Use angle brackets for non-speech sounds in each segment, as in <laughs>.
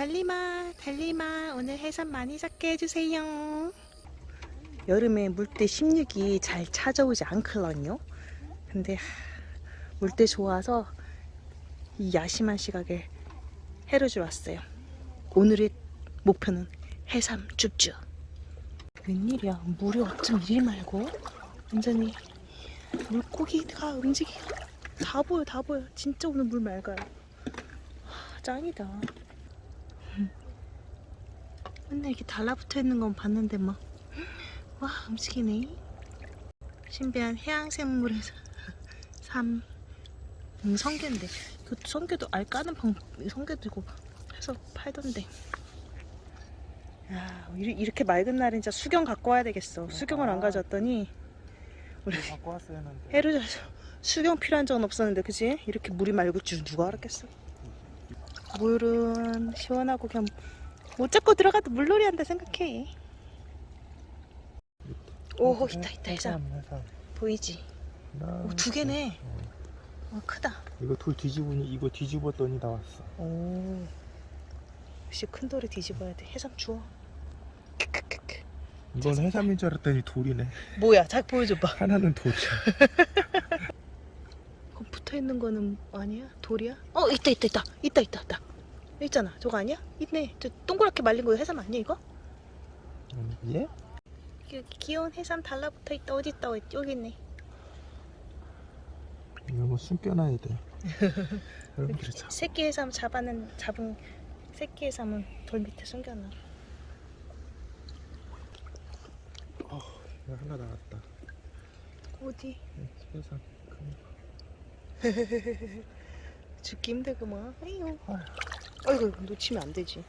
달리마, 달리마, 오늘 해삼 많이 잡게 해주세요. 여름에 물때 16이 잘 찾아오지 않거든요. 근데 하, 물때 좋아서 이 야심한 시각에 해루줄 왔어요. 오늘의 목표는 해삼 줍줍. 웬일이야? 물이 어쩜 이리 말고 완전히 물고기가 움직여. 다 보여, 다 보여. 진짜 오늘 물 맑아요. 하, 짱이다. 음. 맨날 이렇게 달라붙어 있는 건 봤는데 막, 와, 움직이네. 신비한 해양생물에서 <laughs> 삼 음, 성게인데 그 성게도 알 까는 방 성게도 이거 해서 팔던데. 야, 이렇게 맑은 날은 진짜 수경 갖고 와야 되겠어. 수경을 안 가져왔더니 우리 갖고 왔어야 했는데 <laughs> 해루자서 수경 필요한 적은 없었는데 그지? 이렇게 물이 맑을 줄 누가 알았겠어 물은 시원하고 그냥 못 잡고 들어가도 물놀이 한다 생각해. 오 있다 있다 해삼 보이지? 나- 오, 두 개네. 어. 와 크다. 이거 돌 뒤집으니 이거 뒤집었더니 나왔어. 오. 역시 큰 돌을 뒤집어야 돼. 해삼 주워. 크크크크. 이건 해삼인 줄 알았더니 돌이네. 뭐야? 작 보여줘봐. 하나는 돌이야. <laughs> 그 붙어 있는 거는 아니야? 돌이야? 어 있다 있다 있다. 있다 있다 있다 있잖아. 저거 아니야? 있네. 저 동그랗게 말린 거 해삼 아니야 이거? 얘? 여기 귀여운 해삼 달라붙어 있다. 어디 있다? 어디 여기 있네. 이거 뭐 숨겨놔야 돼. <laughs> 여러분들이 참 새끼 해삼 잡아는 잡은 새끼 해삼은 돌 밑에 숨겨놔. 이거 하나 나왔다. 어디? 해삼 <laughs> 죽기 힘들구만. 아휴. 아이고 이거 놓치면 안 되지.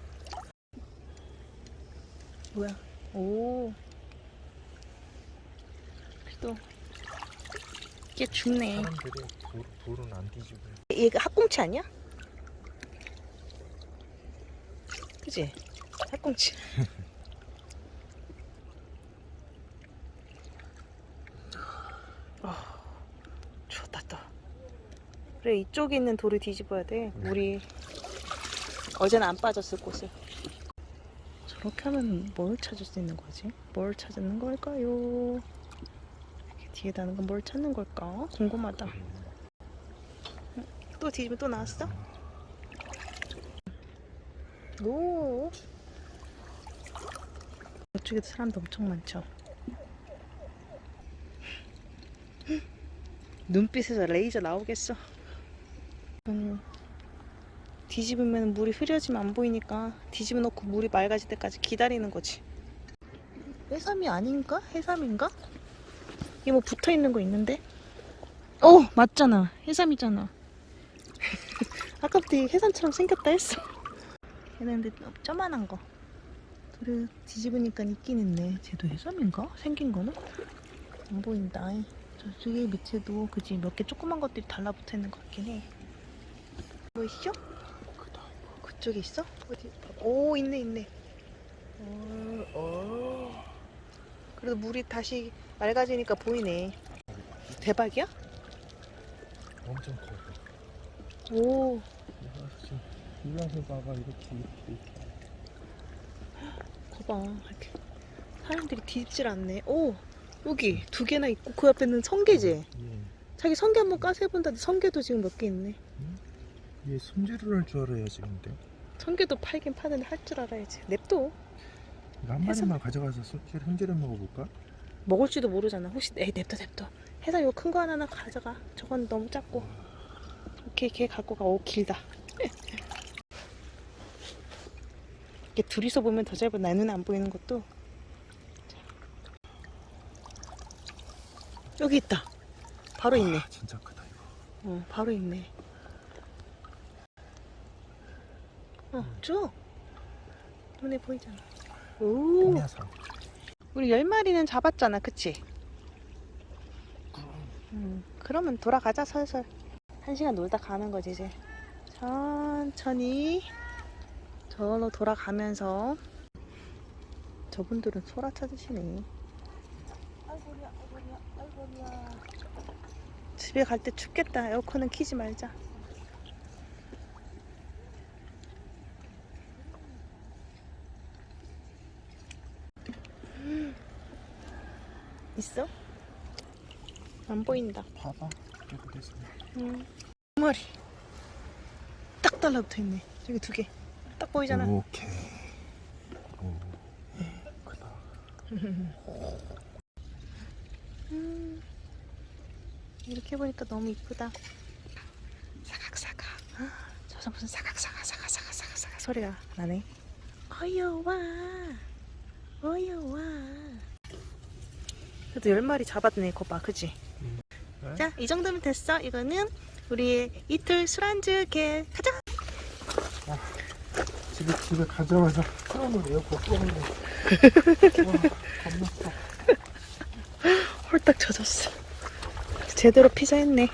뭐야? 오. 그래도 이게 죽네. 사람들이 돌, 돌은 안 뒤집어 얘가 학꽁치 아니야? 그지? 학꽁치. 아, 좋다 또. 그래 이쪽에 있는 돌을 뒤집어야 돼. 물이 어제는 안 빠졌을 곳을 저렇게 하면 뭘 찾을 수 있는 거지? 뭘 찾는 걸까요? 이렇게 뒤에 다는 건 뭘 찾는 걸까? 궁금하다 또 뒤집으면 또 나왔어? 오. 이쪽에도 사람도 엄청 많죠. <laughs> 눈빛에서 레이저 나오겠어. 음, 뒤집으면 물이 흐려지면 안 보이니까 뒤집어 놓고 물이 맑아질 때까지 기다리는 거지. 해삼이 아닌가? 해삼인가? 이게 뭐 붙어 있는 거 있는데? 어, 맞잖아. 해삼이잖아. <laughs> 아까부터 이 해삼처럼 생겼다 했어. 얘는 근데 쪼만한 거. 돌을 뒤집으니까 있긴 있네. 쟤도 해삼인가? 생긴 거는? 안 보인다. 저쪽에 밑에도 그지 몇 개 조그만 것들이 달라붙어 있는 것 같긴 해. 그 쪽에 있어? 어디? 오 있네 있네. 어, 어. 그래도 물이 다시 맑아지니까 보이네. 대박이야? 엄청 커 오. 봐봐 이렇게 이렇게 이렇게 봐봐 이렇게 사람들이 뒤집질 않네 오 여기 두 개나 있고 그 옆에는 성게지 예. 자기 성게 한번 까서 해본다는데 성게도 지금 몇 개 있네 얘 손질을 할 줄 알아야지 근데 성게도 팔긴 파는데 할 줄 알아야지. 냅둬. 이거 한 해삼. 마리만 가져가서 손질 손질해 먹어볼까? 먹을지도 모르잖아. 혹시 에이 냅둬 냅둬. 해서 이거 큰 거 하나 가져가. 저건 너무 작고. 오케이 걔 갖고 가 오 길다. <laughs> 이게 둘이서 보면 더 짧아. 내 눈에 안 보이는 것도. 자. 여기 있다. 바로 있네. 아, 진짜 크다 이거. 어, 바로 있네. 어, 쭉. 눈에 보이잖아. 오. 똥야상 우리 열 마리는 잡았잖아, 그치? 음, 그러면 돌아가자, 설설. 한 시간 놀다 가는 거지, 이제. 천천히. 저로 돌아가면서. 저분들은 소라 찾으시네. 아이고야, 아이고야, 아이고야. 집에 갈 때 춥겠다. 에어컨은 키지 말자. 있어? 안 보인다. 봐봐. 됐어. 음. 두 마리. 딱 달라붙어 있네. 저기 두 개. 딱 보이잖아. 오케이. 오. 크다. <laughs> 음. 이렇게 보니까 너무 이쁘다. 사각사각. 저서 무슨 사각사각 사각 사각 사각 사각 소리가 나네. 어여와. 그래도 열 마리 잡았네, 거봐, 그지? 네? 자, 이 정도면 됐어. 이거는 우리의 이틀 술안주 게 가자. 집에 집에 가자마자 트럼을 에어컨 끄는데. 커. 홀딱 젖었어. 제대로 피자 했네.